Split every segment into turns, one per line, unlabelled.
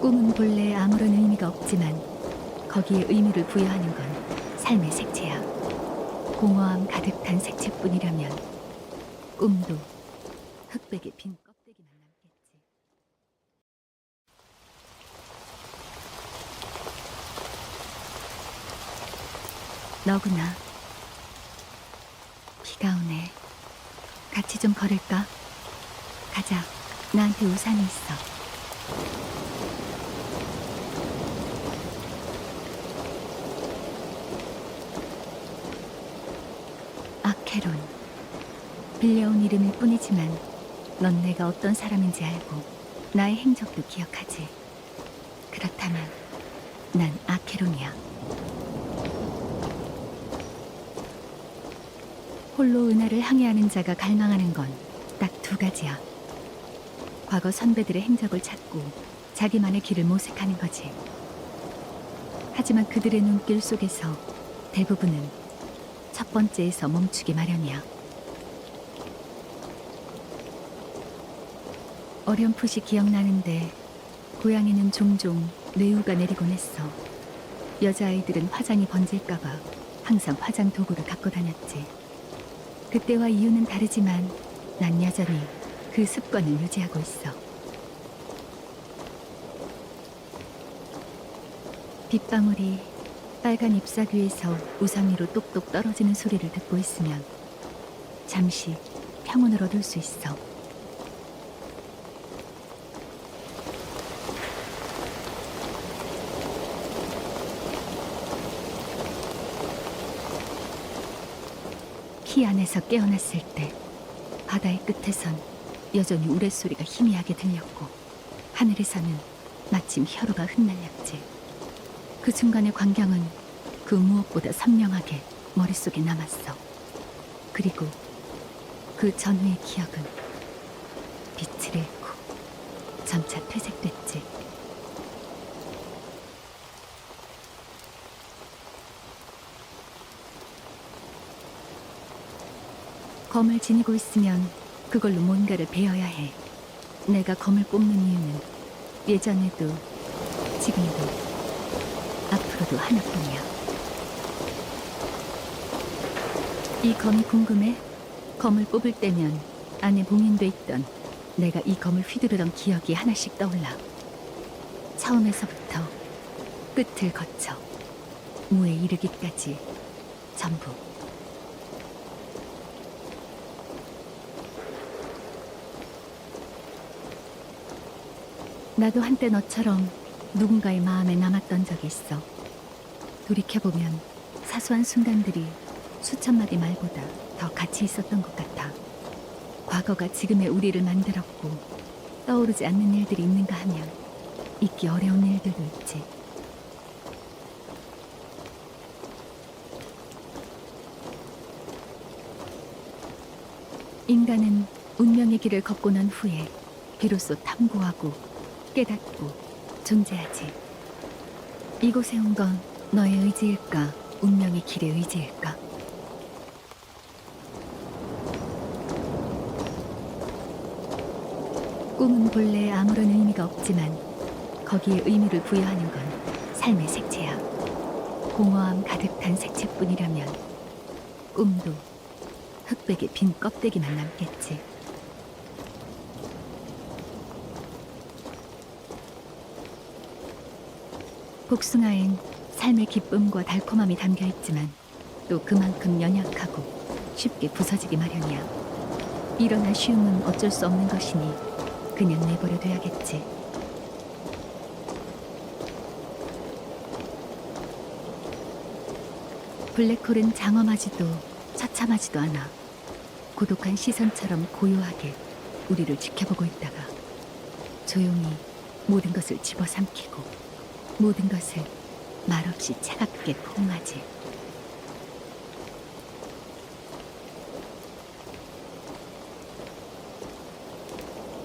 꿈은 본래 아무런 의미가 없지만 거기에 의미를 부여하는 건 삶의 색채야. 공허함 가득한 색채뿐이라면 꿈도 흑백의 빈 껍데기만 남겠지. 너구나. 비가 오네. 같이 좀 걸을까? 가자. 나한테 우산이 있어. 아케론. 빌려온 이름일 뿐이지만 넌 내가 어떤 사람인지 알고 나의 행적도 기억하지. 그렇다면 난 아케론이야. 홀로 은하를 항해하는 자가 갈망하는 건 딱 두 가지야. 과거 선배들의 행적을 찾고 자기만의 길을 모색하는 거지. 하지만 그들의 눈길 속에서 대부분은 첫 번째에서 멈추기 마련이야. 어렴풋이 기억나는데 고양이는 종종 뇌우가 내리곤 했어. 여자아이들은 화장이 번질까봐 항상 화장 도구를 갖고 다녔지. 그때와 이유는 다르지만 난 여전히 그 습관을 유지하고 있어. 빗방울이 빨간 잎사귀 위에서 우산 위로 똑똑 떨어지는 소리를 듣고 있으면 잠시 평온을 얻을 수 있어. 키 안에서 깨어났을 때 바다의 끝에선 여전히 우레소리가 희미하게 들렸고 하늘에서는 마침 혈우가 흩날렸지. 그 순간의 광경은 그 무엇보다 선명하게 머릿속에 남았어. 그리고 그 전후의 기억은 빛을 잃고 점차 퇴색됐지. 검을 지니고 있으면 그걸로 뭔가를 베어야 해. 내가 검을 뽑는 이유는 예전에도 지금도 앞으로도 하나뿐이야. 이 검이 궁금해? 검을 뽑을 때면 안에 봉인돼 있던 내가 이 검을 휘두르던 기억이 하나씩 떠올라. 처음에서부터 끝을 거쳐 무에 이르기까지 전부. 나도 한때 너처럼 누군가의 마음에 남았던 적이 있어. 돌이켜보면 사소한 순간들이 수천 마디 말보다 더 가치 있었던 것 같아. 과거가 지금의 우리를 만들었고 떠오르지 않는 일들이 있는가 하면 잊기 어려운 일들도 있지. 인간은 운명의 길을 걷고 난 후에 비로소 탐구하고 깨닫고 존재하지. 이곳에 온건 너의 의지일까, 운명의 길의 의지일까? 꿈은 본래 아무런 의미가 없지만 거기에 의미를 부여하는 건 삶의 색채야. 공허함 가득한 색채뿐이라면 꿈도 흑백의 빈 껍데기만 남겠지. 복숭아엔 삶의 기쁨과 달콤함이 담겨 있지만 또 그만큼 연약하고 쉽게 부서지기 마련이야. 이런 아쉬움은 어쩔 수 없는 것이니 그냥 내버려 둬야겠지. 블랙홀은 장엄하지도 처참하지도 않아. 고독한 시선처럼 고요하게 우리를 지켜보고 있다가 조용히 모든 것을 집어삼키고 모든 것을 말없이 차갑게 포옹하지.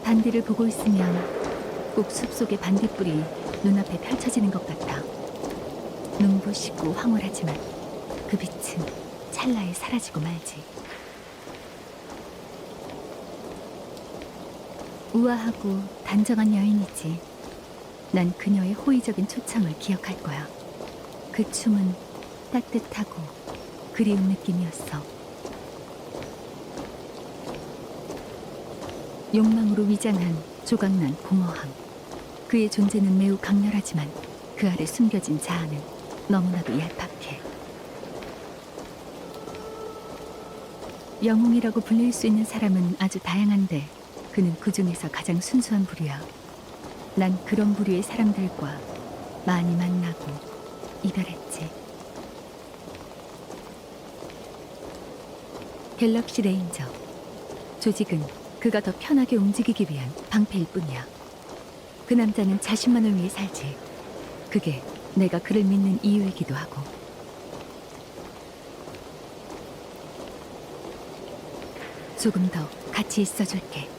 반디를 보고 있으면 꼭 숲속의 반딧불이 눈앞에 펼쳐지는 것 같아. 눈부시고 황홀하지만 그 빛은 찰나에 사라지고 말지. 우아하고 단정한 여인이지. 난 그녀의 호의적인 초청을 기억할 거야. 그 춤은 따뜻하고 그리운 느낌이었어. 욕망으로 위장한 조각난 공허함. 그의 존재는 매우 강렬하지만 그 아래 숨겨진 자아는 너무나도 얄팍해. 영웅이라고 불릴 수 있는 사람은 아주 다양한데 그는 그 중에서 가장 순수한 부류야. 난 그런 부류의 사람들과 많이 만나고 이별했지. 갤럭시 레인저. 조직은 그가 더 편하게 움직이기 위한 방패일 뿐이야. 그 남자는 자신만을 위해 살지. 그게 내가 그를 믿는 이유이기도 하고. 조금 더 같이 있어줄게.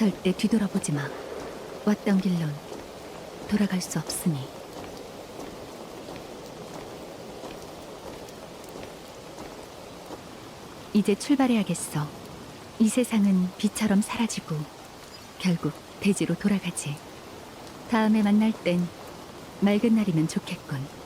절대 뒤돌아보지 마. 왔던 길론 돌아갈 수 없으니. 이제 출발해야겠어. 이 세상은 비처럼 사라지고 결국 대지로 돌아가지. 다음에 만날 땐 맑은 날이면 좋겠군.